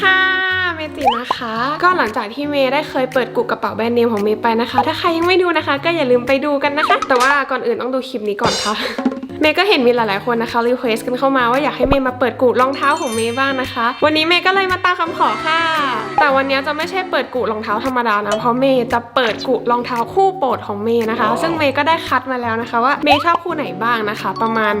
ค่ะ เมจินะคะ ก็หลังจากที่เมย์ได้เคยเปิดกุกระเป๋าแบรนด์เนมของเมย์ไปนะคะ ถ้าใครยังไม่ดูนะคะ ก็อย่าลืมไปดูกันนะคะ แต่ว่าก่อนอื่นต้องดูคลิปนี้ก่อนค่ะเมย์ก็เห็นมีหลาย ๆ คนนะคะรีเควสกันเข้ามาว่าอยากให้เมย์มาเปิดกุรองเท้าของเมย์บ้างนะคะ วันนี้เมย์ก็เลยมาตามคำขอค่ะ แต่วันนี้จะไม่ใช่เปิดกุรองเท้าธรรมดานะเพราะเมย์จะเปิดกุรองเท้าคู่โปรดของเมย์นะคะ ซึ่งเมย์ก็ได้คัดมาแล้วนะคะว่าเมย์ชอบคู่ไหนบ้างนะคะ ประมาณ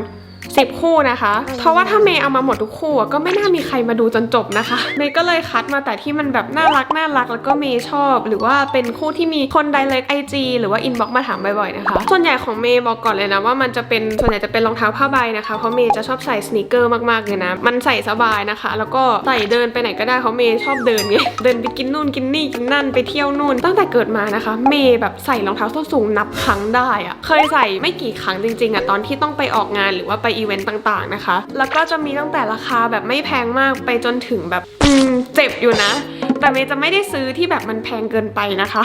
สิบคู่นะคะ เพราะว่าถ้าเมย์เอามาหมดทุกคู่อะก็ไม่น่ามีใครมาดูจนจบนะคะ เมย์ก็เลยคัดมาแต่ที่มันแบบน่ารักน่ารักแล้วก็เมย์ชอบ หรือว่าเป็นคู่ที่มีคน direct IG หรือว่า inbox มาถามบ่อยๆนะคะ ส่วนใหญ่ของเมย์บอกก่อนเลยนะว่ามันจะเป็นส่วนใหญ่จะเป็นรองเท้าผ้าใบนะคะ เพราะเมย์จะชอบใส่สเนคเกอร์มากๆเลยนะ มันใส่สบายนะคะ แล้วก็ใส่เดินไปไหนก็ได้เพราะเมย์ชอบเดินไง เดินไปกินนู่นกินนี่กินนั่นไปเที่ยวนู่น ตั้งแต่เกิดมานะคะ เมย์แบบใส่รองเท้าส้นสูงนับครั้งได้อะเคยใส่ไม่กี่ครั้งจริงๆอะตอนที่ต้องไปออกงานหรือว่าไปอีเวนต์ต่างๆนะคะ แล้วก็จะมีตั้งแต่ราคาแบบไม่แพงมากไปจนถึงแบบอืมเจ็บอยู่นะ แต่เมย์จะไม่ได้ซื้อที่แบบมันแพงเกินไปนะคะ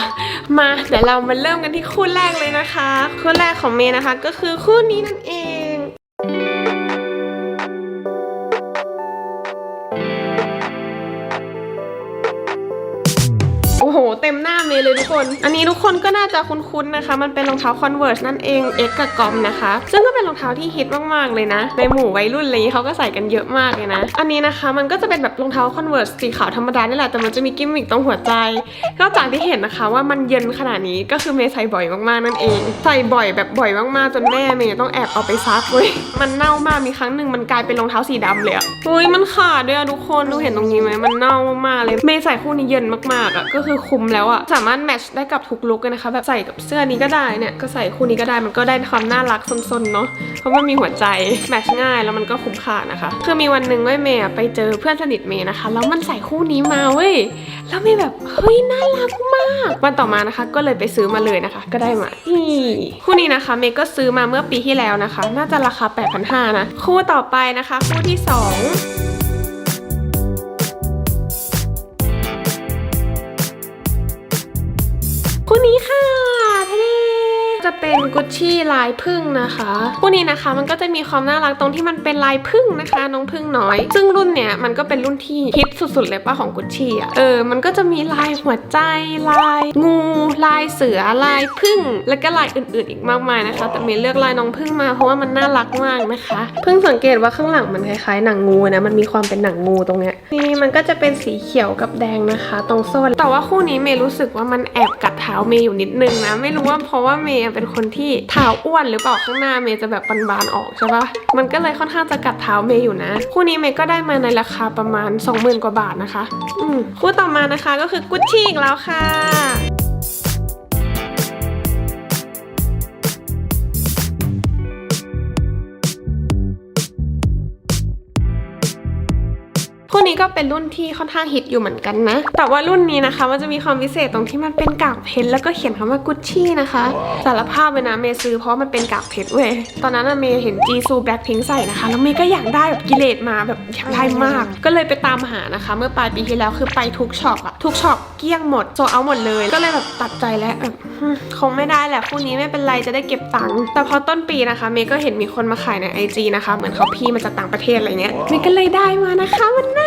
มาเดี๋ยวเรามาเริ่มกันที่คู่แรกเลยนะคะ คู่แรกของเมย์นะคะ ก็คือคู่นี้นั่นเอง มหน้าเมย์เลยทุกคน อันนี้ทุกคนก็น่าจะคุ้นๆนะคะ มันเป็นรองเท้า Converse นั่นเอง X กับกอมนะคะ ซึ่งก็เป็นรองเท้าที่ฮิตมากๆเลยนะ ในหมู่วัยรุ่นอะไรอย่างนี้เขาก็ใส่กันเยอะมากเลยนะ อันนี้นะคะมันก็จะเป็นแบบรองเท้า Converse สีขาวธรรมดานี่แหละ แต่มันจะมีกิมมิคตรงหัวใจก็จากที่เห็นนะคะว่ามันเย็นขนาดนี้ก็คือเมย์ใส่บ่อยมากๆนั่นเอง ใส่บ่อยแบบบ่อยมากๆจนแม่เมย์ต้องแอบเอาไปซักเว้ย มันเน่ามากมีครั้งหนึ่งมันกลายเป็นรองเท้าสีดำเลยอะเฮ้ยมันขาดด้วยอะทุกคนดูเห็นตรงนี้ไหมมันเน่ามากๆเลย เมย์ใส่คู่นี้เย็นมากๆอะก็คือคุมแล้วล้วอะสามารถแมทช์ได้กับทุกลุกเลยนะคะ แบบใส่กับเสื้อนี้ก็ได้เนี่ยก็ใส่คู่นี้ก็ได้มันก็ได้ความน่ารักสนๆเนาะเพราะว่ามีหัวใจแมทช์ง่ายแล้วมันก็คุ้มค่านะคะ คือมีวันหนึ่งเว้ยเมย์ไปเจอเพื่อนสนิทเมย์นะคะแล้วมันใส่คู่นี้มาเว้ยแล้วเมย์แบบเฮ้ยน่ารักมาก วันต่อมานะคะ ก็เลยไปซื้อมาเลยนะคะ ก็ได้มาคู่นี้นะคะเมย์ก็ซื้อมาเมื่อปีที่แล้วนะคะ น่าจะราคา 8,500นะคู่ต่อไปนะคะ คู่ที่ 2 คนนี้ค่ะ จะเป็นกุชชี่ลายพึ่งนะคะคู่นี้นะคะมันก็จะมีความน่ารักตรงที่มันเป็นลายพึ่งนะคะ น้องพึ่งน้อย ซึ่งรุ่นเนี้ยมันก็เป็นรุ่นที่ฮิตสุดๆเลยป้าของกุชชี่อะเออมันก็จะมีลายหัวใจลาย งูลายเสือลายพึ่ง แล้วก็ลายอื่นๆ อีกมากมายนะคะ แต่เมย์เลือกลายน้องพึ่งมาเพราะว่ามันน่ารักมากนะคะ เพิ่งสังเกตว่าข้างหลังมันคล้ายๆหนังงูนะมันมีความเป็นหนังงูตรงเนี้ยนี่มันก็จะเป็นสีเขียวกับแดงนะคะ ตรงโซ่แต่ว่าคู่นี้เมย์รู้สึกว่ามันแอบกัดเท้าเมย์อยู่นิดนึงนะไม่รู้ว่าเพราะว่าเมย์เป็นคนที่เท้าอ้วนหรือเปล่าข้างหน้าเมย์จะแบบบานๆออกใช่ปะมันก็เลยค่อนข้างจะกัดเท้าเมย์อยู่นะ คู่นี้เมย์ก็ได้มาในราคาประมาณ 20,000 กว่าบาทนะคะ อืมคู่ต่อมานะคะก็คือกุชชี่อีกแล้วค่ะ คู่นี้ก็เป็นรุ่นที่ค่อนข้างฮิตอยู่เหมือนกันนะ แต่ว่ารุ่นนี้นะคะ มันจะมีความพิเศษตรงที่มันเป็นกากเพชรแล้วก็เขียนคำว่ากุชชี่นะคะ สารภาพเลยนะเมย์ซื้อเพราะมันเป็นกากเพชรเว้ย ตอนนั้นเมย์เห็นจีซูแบล็คพิงใส่นะคะ แล้วเมย์ก็อยากได้แบบกิเลสมาแบบอยากได้มาก ก็เลยไปตามหานะคะ เมื่อปลายปีที่แล้วคือไปทุกช็อปอะทุกช็อปเกลี้ยงหมดโซเอาหมดเลย ก็เลยแบบตัดใจแล้วแบบคงไม่ได้แหละคู่นี้ไม่เป็นไรจะได้เก็บตังค์แต่พอต้นปีนะคะเมย์ก็เห็นมีคนมาขายในไอจีนะคะเหมือนเขาพี่มาจากต่างประเทศอะไรเงี้ยเมย์ก็เลยได้มานะคะมันน่า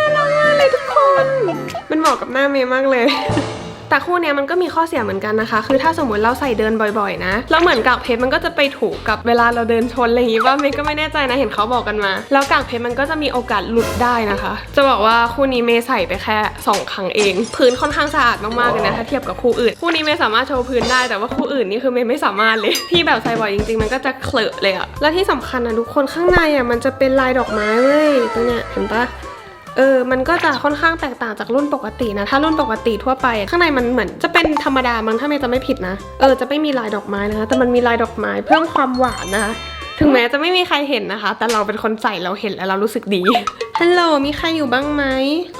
น มันเหมาะกับหน้าเมย์มากเลย แต่คู่เนี้ยมันก็มีข้อเสียเหมือนกันนะคะ คือถ้าสมมติเราใส่เดินบ่อยๆ นะ แล้วเหมือนกากเพชรมันก็จะไปถูกกับเวลาเราเดินชนอะไรอย่างงี้ว่าเมย์ก็ไม่แน่ใจนะ เห็นเขาบอกกันมา แล้วกากเพชรมันก็จะมีโอกาสหลุดได้นะคะ จะบอกว่าคู่นี้เมย์ใส่ไปแค่สองครั้งเอง พื้นค่อนข้างสะอาดมากๆเลยนะถ้าเทียบกับคู่อื่น คู่นี้เมย์สามารถโชว์พื้นได้ แต่ว่าคู่อื่นนี่คือเมย์ไม่สามารถเลย ที่แบบใส่บ่อยจริง ๆ มันก็จะเคลอะเลยอะและที่สำคัญนะทุกคนข้างในอะมันจะเป็นลายดอกไม้เว้ยตัวเนี้ยเห็นปะ ออมันก็จะค่อนข้างแตกต่างจากรุ่นปกตินะ ถ้ารุ่นปกติทั่วไป ข้างในมันเหมือนจะเป็นธรรมดามั้งถ้าเมย์จะไม่ผิดนะ เออจะไม่มีลายดอกไม้นะคะ แต่มันมีลายดอกไม้เพิ่มความหวานนะคะถึงแม้จะไม่มีใครเห็นนะคะ แต่เราเป็นคนใส่เราเห็นแล้วเรารู้สึกดี ฮัลโหล มีใครอยู่บ้างไหม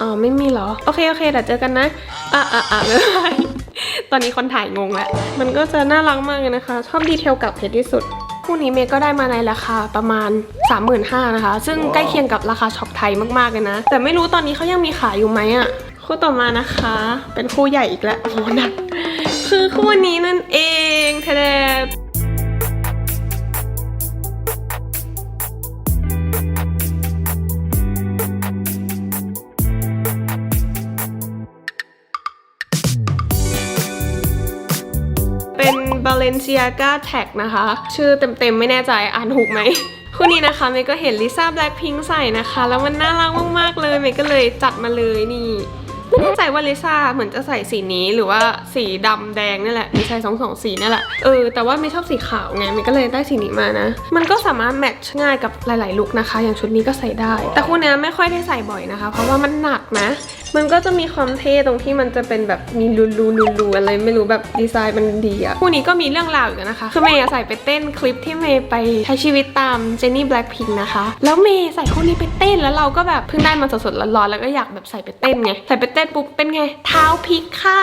อ๋อ ไม่มีหรอ โอเค โอเค เดี๋ยวเจอกันนะ อะอะอะไม่เป็นไรตอนนี้คนถ่ายงงแล้ว มันก็จะน่ารักมากเลยนะคะ ชอบดีเทลกับเพชรที่สุด คู่นี้เมย์ก็ได้มาในราคาประมาณ 35,000นะคะ ซึ่งใกล้เคียงกับราคาช็อปไทยมากๆเลยนะ แต่ไม่รู้ตอนนี้เขายังมีขายอยู่ไหมอะคู่ต่อมานะคะ เป็นคู่ใหญ่อีกแล้วโอ้โหหนักคือคู่นี้นั่นเองแทเด Balenciaga Tag นะคะ ชื่อเต็มๆ ไม่แน่ใจอ่านถูกไหมคู่นี้นะคะเมย์ก็เห็นลิซ่าแบล็คพิงใส่นะคะ แล้วมันน่ารักมากๆเลยเมย์ก็เลยจัดมาเลยนี่ไม่แน่ใจว่าลิซ่าเหมือนจะใส่สีนี้หรือว่าสีดำแดงนี่แหละมีใส่สองสองสีนี่แหละเออแต่ว่าไม่ชอบสีขาวไงมันก็เลยได้สีนี้มานะ มันก็สามารถแมทช์ง่ายกับหลายๆลุคนะคะ อย่างชุดนี้ก็ใส่ได้ แต่คู่นี้ไม่ค่อยได้ใส่บ่อยนะคะ เพราะว่ามันหนักนะ มันก็จะมีความเท่ตรงที่มันจะเป็นแบบมีรูรูรูรูอะไรไม่รู้แบบดีไซน์มันดีอะคู่นี้ก็มีเรื่องราวอยู่นะคะ คือเมย์ใส่ไปเต้นคลิปที่เมย์ไปใช้ชีวิตตามเจนนี่แบล็คพิงนะคะ แล้วเมย์ใส่คู่นี้ไปเต้นแล้วเราก็แบบเพิ่งได้มาสดๆร้อนๆแล้วก็อยากแบบใส่ไปเต้นไง ใส่ไปเต้นปุ๊บเป็นไง เท้าพลิกค่ะ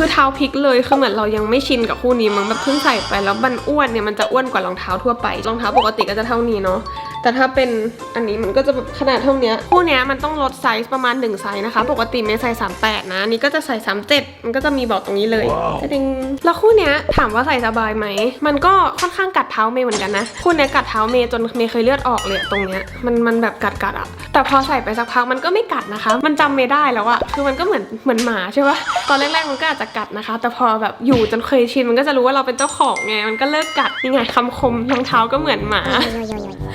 คือเท้าพลิกเลยคือเหมือนเรายังไม่ชินกับคู่นี้มั้งแบบเพิ่งใส่ไปแล้วมันอ้วนเนี่ยมันจะอ้วนกว่ารองเท้าทั่วไปรองเท้าปกติก็จะเท่านี้เนาะ แต่ถ้าเป็นอันนี้มันก็จะแบบขนาดเท่าเนี้ยคู่เนี้ยมันต้องลดไซส์ประมาณ1ไซส์นะคะ ปกติเมย์ใส่38 นะอันนี้ก็จะใส่ 37 มันก็จะมีบอกตรงนี้เลยจริงแล้วคู่เนี้ยถามว่าใส่สบายไหม มันก็ค่อนข้างกัดเท้าเมย์เหมือนกันนะ คู่เนี้ยกัดเท้าเมย์จนเมย์เคยเลือดออกเลยอะตรงเนี้ยมันมันแบบกัดกัดๆอะแต่พอใส่ไปสักพักมันก็ไม่กัดนะคะ มันจำเมย์ได้แล้วอะคือมันก็เหมือนเหมือนหมาใช่ปะตอนแรกๆมันก็อาจจะกัดนะคะ แต่พอแบบอยู่จนเคยชินมันก็จะรู้ว่าเราเป็นเจ้าของไงมันก็เลิกกัดนี่ไงคำคมรองเท้าก็เหมือนหมา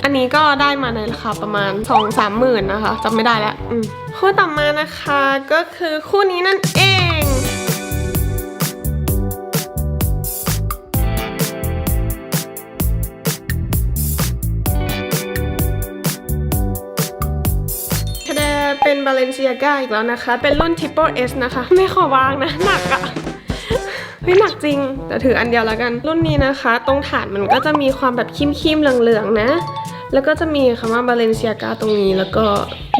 อันนี้ก็ได้มาในราคาประมาณ 2 3หมื่นนะคะจำไม่ได้แล้วคู่ต่อมานะคะก็คือคู่นี้นั่นเองเดเป็น Balenciaga อีกแล้วนะคะ เป็นรุ่น Triple S นะคะ ไม่ขอวางนะ หนักอะเฮ้ยหนักจริง แต่ถืออันเดียวแล้วกัน รุ่นนี้นะคะ ตรงฐานมันก็จะมีความแบบคิมๆเหลืองๆนะ แล้วก็จะมีคำว่าบาเลนเซียกาตรงนี้ แล้วก็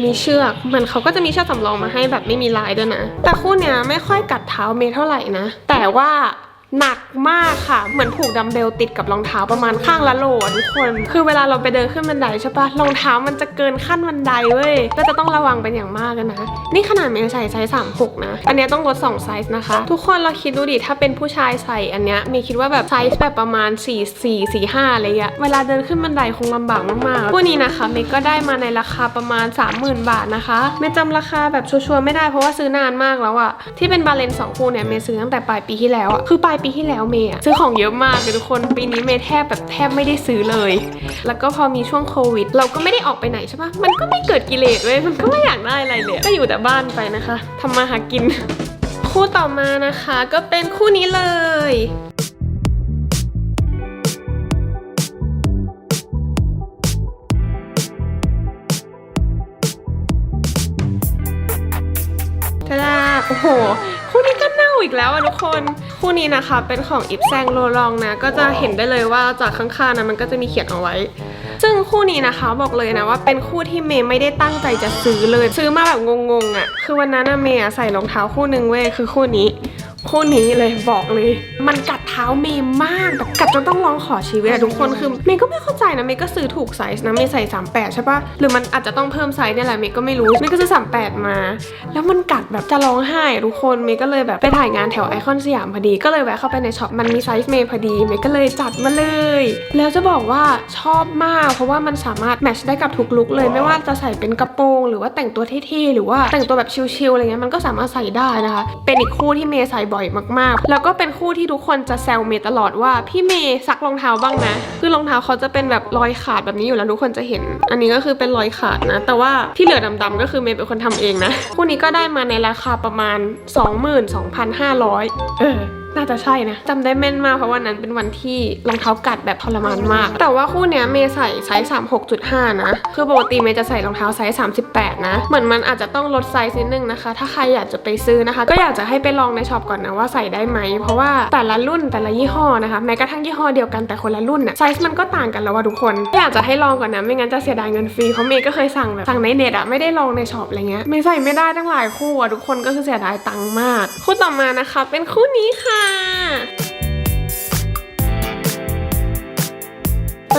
มีเชือกเหมือนเขาก็จะมีเชือกสำรองมาให้แบบไม่มีลายด้วยนะ แต่คู่เนี้ยไม่ค่อยกัดเท้าเมย์เท่าไหร่นะ แต่ว่า หนักมากค่ะ เหมือนผูกดัมเบลติดกับรองเท้าประมาณข้างละโหลอะทุกคน คือเวลาเราไปเดินขึ้นบันไดใช่ปะรองเท้ามันจะเกินขั้นบันไดเว้ย ก็จะต้องระวังเป็นอย่างมากกันนะ นี่ขนาดเมย์ใส่ไซส์36นะ อันเนี้ยต้องลด2ไซส์นะคะ ทุกคนเราคิดดูดิ ถ้าเป็นผู้ชายใส่อันเนี้ยเมย์คิดว่าแบบไซส์แบบประมาณ4 4 4 5อะไรเงี้ย เวลาเดินขึ้นบันไดคงลำบากมากๆพวกนี้นะคะเมย์ก็ได้มาในราคาประมาณ 30,000 บาทนะคะเมย์จำราคาแบบชัวร์ๆไม่ได้เพราะว่าซื้อนานมากแล้วอะที่เป็นบาเลนสองคู่เนี่ยเมย์ซื้อตั้งแต่ปลายปีที่แล้วอะคือปลายปีที่แล้วเมย์อะซื้อของเยอะมากเลยทุกคนปีนี้เมย์แทบแบบแทบไม่ได้ซื้อเลย แล้วก็พอมีช่วงโควิด เราก็ไม่ได้ออกไปไหนใช่ปะมันก็ไม่เกิดกิเลสเว้ยมันก็ไม่อยากได้อะไรเลยก็อยู่แต่บ้านไปนะคะทำมาหากิน คู่ต่อมานะคะก็เป็นคู่นี้เลยทาดาโอ้โห อีกแล้วอะทุกคน คู่นี้นะคะเป็นของอิฟแซงโรลองนะ ก็จะเห็นได้เลยว่าจากข้างๆนะมันก็จะมีเขียนเอาไว้ ซึ่งคู่นี้นะคะบอกเลยนะว่าเป็นคู่ที่เมย์ไม่ได้ตั้งใจจะซื้อเลย ซื้อมาแบบงงๆอะ่ะคือวันนั้นอะเมย์ใส่รองเท้าคู่หนึ่งเว้ยคือคู่นี้ คู่นี้เลยบอกเลย มันกัดเท้าเมย์มากแบบกัดจนต้องร้องขอชีวิตอะทุกคนคือเมย์ก็ไม่เข้าใจนะเมย์ก็ซื้อถูกไซส์นะเมย์ใส่ 38 ใช่ปะหรือมันอาจจะต้องเพิ่มไซส์เนี่ยแหละเมย์ก็ไม่รู้เมย์ก็ซื้อ38 มา แล้วมันกัดแบบจะร้องไห้ทุกคนเมย์ก็เลยแบบไปถ่ายงานแถวไอคอนสยามพอดีก็เลยแวะเข้าไปในช็อปมันมีไซส์เมย์พอดีเมย์ก็เลยจัดมาเลย แล้วจะบอกว่าชอบมาก เพราะว่ามันสามารถแมทช์ได้กับทุกลุคเลยไม่ว่าจะใส่เป็นกระโปรงหรือว่าแต่งตัวเท่ๆหรือว่าแต่งตัวแบบชิลๆอะไรเงี้ยมันก็สามารถใส่ได้นะคะ เป็นอีกคู่ที่เมย์ใส่บอยมากๆ แล้วก็เป็นคู่ที่ทุกคนจะแซวเมย์ตลอดว่าพี่เมย์ซักรองเท้าบ้างนะ คือรองเท้าเขาจะเป็นแบบรอยขาดแบบนี้อยู่แล้วทุกคนจะเห็น อันนี้ก็คือเป็นรอยขาดนะ แต่ว่าที่เหลือดำๆก็คือเมย์เป็นคนทำเองนะ คู่นี้ก็ได้มาในราคาประมาณ 22,500 เออ น่าจะใช่นะจำได้แม่นมากเพราะวันนั้นเป็นวันที่รองเท้ากัดแบบทรมานมาก แต่ว่าคู่เนี้ยเมย์ใส่ไซส์36.5 นะ คือปกติเมย์จะใส่รองเท้าไซส์38 นะ เหมือนมันอาจจะต้องลดไซส์นิดนึงนะคะ ถ้าใครอยากจะไปซื้อนะคะ ก็อยากจะให้ไปลองในช็อปก่อนนะว่าใส่ได้ไหม เพราะว่าแต่ละรุ่นแต่ละยี่ห้อนะคะ แม้กระทั่งยี่ห้อเดียวกันแต่คนละรุ่นน่ะไซส์มันก็ต่างกันแล้วว่าทุกคนอยากจะให้ลองก่อนนะไม่งั้นจะเสียดายเงินฟรีเพราะเมย์ก็เคยสั่งแบบสั่งในเน็ตอะไม่ได้ลองในช็อปอะไรเงี้ยเมย์ใส่ไม่ได้ตั้งหลายคู่อะทุกคนก็คือเสียดายตังค์มาก คู่ต่อมานะคะ เป็นคู่นี้ค่ะ啊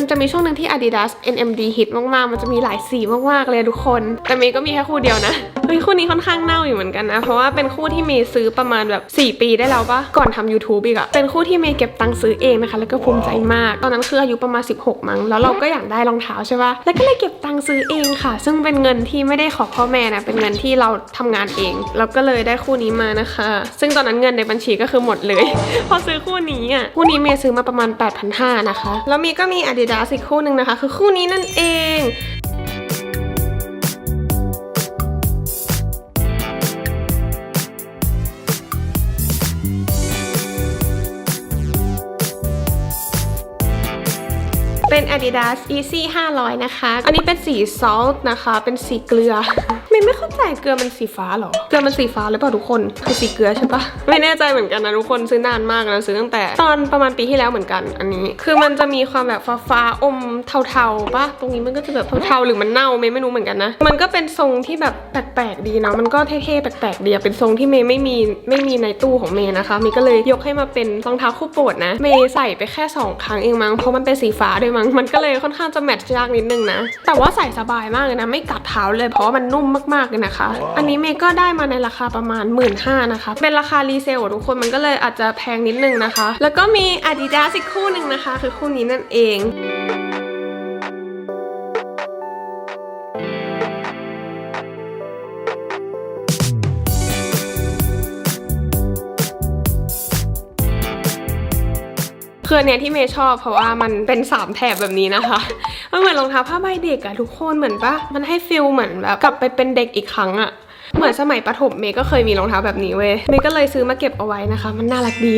มันจะมีช่วงหนึ่งที่ Adidas NMD ฮิตมากๆ มันจะมีหลายสีมากๆเลยทุกคน แต่เมย์ก็มีแค่คู่เดียวนะ เฮ้ยคู่นี้ค่อนข้างเน่าอยู่เหมือนกันนะ เพราะว่าเป็นคู่ที่เมย์ซื้อประมาณแบบ 4 ปีได้แล้วปะก่อนทำ YouTube อีกอะเป็นคู่ที่เมย์เก็บตังค์ซื้อเองนะคะ แล้วก็ภูมิใจมาก ตอนนั้นคืออายุประมาณ 16 มั้ง แล้วเราก็อยากได้รองเท้าใช่ปะแล้วก็เลยเก็บตังค์ซื้อเองค่ะ ซึ่งเป็นเงินที่ไม่ได้ขอพ่อแม่นะ เป็นเงินที่เราทำงานเองแล้วก็เลยได้คู่นี้มานะคะ ซึ่งตอนนั้นเงินในบัญชีก็คือหมดเลย พอซื้อคู่นี้อะคู่นี้เมย์ซื้อมาประมาณ 8,500นะคะ แล้วมีก็มี Adidas อีกคู่หนึ่งนะคะ คือคู่นี้นั่นเอง เป็น Adidas Easy 500 นะคะ อันนี้เป็นสี salt นะคะ เป็นสีเกลือ ไม่ไม่เข้าใจเกลือมันสีฟ้าหรอ เกลือมันสีฟ้าหรือเปล่าทุกคนคือสีเกลือใช่ปะไม่แน่ใจเหมือนกันนะทุกคนซื้อนานมากนะซื้อตั้งแต่ ตอนประมาณปีที่แล้วเหมือนกันอันนี้ คือมันจะมีความแบบฟ้าฟ้าๆอมเทาๆปะตรงนี้มันก็จะแบบเทาๆหรือมันเน่าเมย์ไม่รู้เหมือนกันนะ มันก็เป็นทรงที่แบบแปลกๆดีนะมันก็เท่ๆแปลกๆดีเป็นทรงที่เมย์ไม่มีไม่มีในตู้ของเมย์นะคะเมย์ก็เลยยกให้มาเป็นรองเท้าคู่โปรดนะ เมย์ใส่ไปแค่สองครั้งเองมั้งเพราะมันเป็นสีฟ้าด้วยมั้งมันก็เลยค่อนข้างจะแมทช์ยากนิดนึงนะ แต่ว่าใส่สบายมากเลยนะ ไม่กัดเท้าเลยเพราะว่ามันนุ่มมากๆเลยนะคะ อันนี้เมย์ก็ได้มาในราคาประมาณ 1 5ื่นนะคะ เป็นราคารีเซลอะทุกคนมันก็เลยอาจจะแพงนิดนึงนะคะ แล้วก็มี Adidas อีกคู่หนึ่งนะคะ คือคู่นี้นั่นเอง คืออันเนี้ยที่เมย์ชอบ เพราะว่ามันเป็นสามแถบแบบนี้นะคะมันเหมือนรองเท้าผ้าใบเด็กอะทุกคนเหมือนปะมันให้ฟิลเหมือนแบบกลับไปเป็นเด็กอีกครั้งอะเหมือนสมัยประถมเมย์ก็เคยมีรองเท้าแบบนี้เว้ย เมย์ก็เลยซื้อมาเก็บเอาไว้นะคะ มันน่ารักดี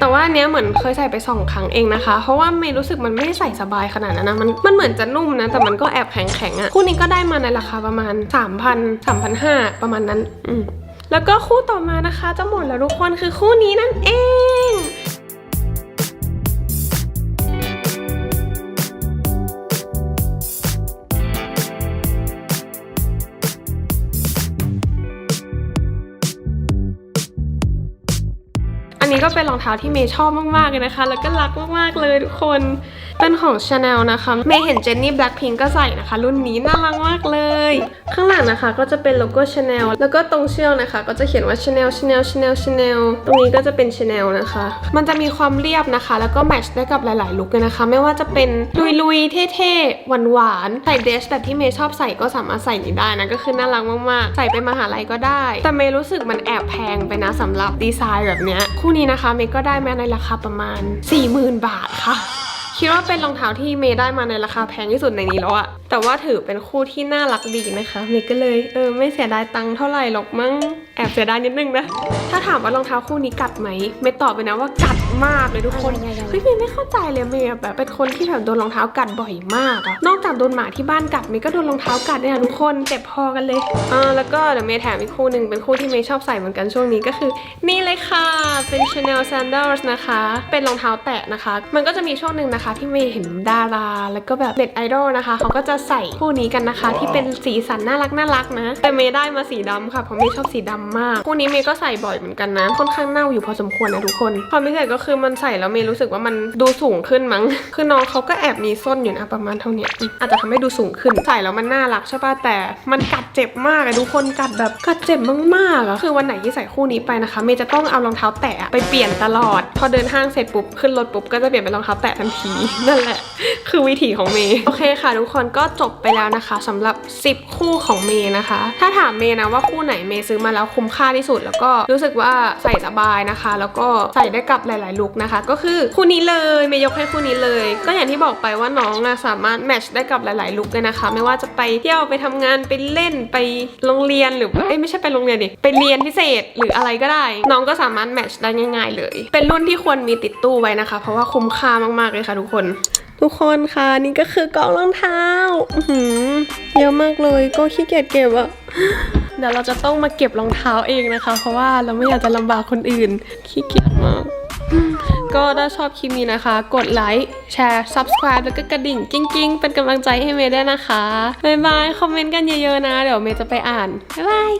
แต่ว่าอันเนี้ยเหมือนเคยใส่ไปสองครั้งเองนะคะ เพราะว่าเมย์รู้สึกมันไม่ได้ใส่สบายขนาดนั้นนะ มันมันเหมือนจะนุ่มนะ แต่มันก็แอบแข็งแข็งๆอะคู่นี้ก็ได้มาในราคาประมาณ 3,000 3,500 ประมาณนั้น อืมแล้วก็คู่ต่อมานะคะ จะหมดแล้วทุกคนคือคู่นี้นั่นเอง นี้ก็เป็นรองเท้าที่เมย์ชอบมากๆเลยนะคะ แล้วก็รักมากๆเลยทุกคน เป็นของ Chanel นะคะ เมย์เห็นเจนนี่แบล็คพิงก็ใส่นะคะ รุ่นนี้น่ารักมากเลย ข้างหลังนะคะก็จะเป็นโลโก้ Chanel แล้วก็ตรงเชือกนะคะ ก็จะเขียนว่า Chanel Chanel Chanel Chanel ตรงนี้ก็จะเป็น Chanel นะคะ มันจะมีความเรียบนะคะ แล้วก็แมทช์ได้กับหลายๆลุคเลยนะคะ ไม่ว่าจะเป็นลุยๆเท่ๆ หวานๆใส่เดรสแบบที่เมย์ชอบใส่ก็สามารถใส่นี้ได้นะ ก็คือน่ารักมากๆ ใส่ไปมหาลัยก็ได้ แต่เมย์รู้สึกมันแอบแพงไปนะสำหรับดีไซน์แบบเนี้ยคู่นี้นะคะเมย์ก็ได้มาในราคาประมาณ 40,000 บาทค่ะ คิดว่าเป็นรองเท้าที่เมย์ได้มาในราคาแพงที่สุดในนี้แล้วอะแต่ว่าถือเป็นคู่ที่น่ารักดีนะคะเมย์ก็เลยเออไม่เสียดายตังค์เท่าไหร่หรอกมั้งแอบเสียดายนิดนึงนะ ถ้าถามว่ารองเท้าคู่นี้กัดไหมเมย์ตอบไปนะว่ากัดมากเลยทุกคนเฮ้ยเมย์ไม่เข้าใจเลยเมย์แบบเป็นคนที่แบบโดนรองเท้ากัดบ่อยมากอะนอกจากโดนหมาที่บ้านกัดเมย์ก็โดนรองเท้ากัดเนี่ยทุกคนเจ็บพอกันเลยอ่าแล้วก็เดี๋ยวเมย์แถมอีกคู่หนึ่งเป็นคู่ที่เมย์ชอบใส่เหมือนกันช่วงนี้ก็คือ นี่เลยค่ะเป็น Chanel Sandals นะคะ เป็นรองเท้าแตะนะคะ มันก็จะมีช่วงหนึ่งนะคะ ที่เมย์เห็นดารา แล้วก็แบบเน็ตไอดอลนะคะเขาก็จะใส่คู่นี้กันนะคะ ที่เป็นสีสันน่ารักน่ารักนะ แต่เมย์ได้มาสีดำค่ะเพราะเมย์ชอบสีดำมาก คู่นี้เมย์ก็ใส่บ่อยเหมือนกันนะ ค่อนข้างเน่าอยู่พอสมควรนะทุกคนความพิเศษก็คือมันใส่แล้วเมย์รู้สึกว่ามันดูสูงขึ้นมั้ง คือน้องเขาก็แอบมีส้นอยู่นะประมาณเท่าเนี้ยอืมอาจจะทำให้ดูสูงขึ้นใส่แล้วมันน่ารักใช่ป่ะแต่ มันกัดเจ็บมากอะทุกคนกัดแบบกัดเจ็บมากๆอะคือวันไหนที่ใส่คู่นี้ไปนะคะ เมย์จะต้องเอารองเท้าแตะไปเปลี่ยนตลอด พอเดินห้างเสร็จปุ๊บขึ้นรถปุ๊บก็จะเปลี่ยนเป็นรองเท้าแตะทันทีนั่นแหละ คือวิถีของเมย์โอเคค่ะ ทุกคนก็จบไปแล้วนะคะสำหรับ 10 คู่ของเมย์นะคะ ถ้าถามเมย์นะว่าคู่ไหนเมย์ซื้อมาแล้วคุ้มค่าที่สุด แล้วก็รู้สึกว่าใส่สบายนะคะ แล้วก็ใส่ได้กับหลาย ๆ ลุคนะคะ ก็คือคู่นี้เลยเมย์ยกให้คู่นี้เลย ก็อย่างที่บอกไปว่าน้องอะสามารถแมทช์ได้กับหลาย ๆ ลุคเลยนะคะ ไม่ว่าจะไปเที่ยวไปทำงานไปเล่นไปโรงเรียนหรือเอ้ยไม่ใช่ไปโรงเรียนดิไปเรียนพิเศษหรืออะไรก็ได้ น้องก็สามารถแมทช์ได้ง่าย ๆ เลย เป็นรุ่นที่ควรมีติดตู้ไว้นะคะ เพราะว่าคุ้มค่ามาก ๆ เลยค่ะทุกคน ทุกคนค่ะนี่ก็คือกล่องรองเท้าหือเยอะมากเลยก็ขี้เกียจเก็บอะเดี๋ยวเราจะต้องมาเก็บรองเท้าเองนะคะ เพราะว่าเราไม่อยากจะลำบากคนอื่น ขี้เกียจมาก ก็ถ้าชอบคลิปนี้นะคะ กดไลค์แชร์ subscribe แล้วก็กระดิ่งกิ้งๆ เป็นกำลังใจให้เมย์ด้วยนะคะบ๊ายบายคอมเมนต์กันเยอะๆนะ เดี๋ยวเมย์จะไปอ่านบ๊ายบาย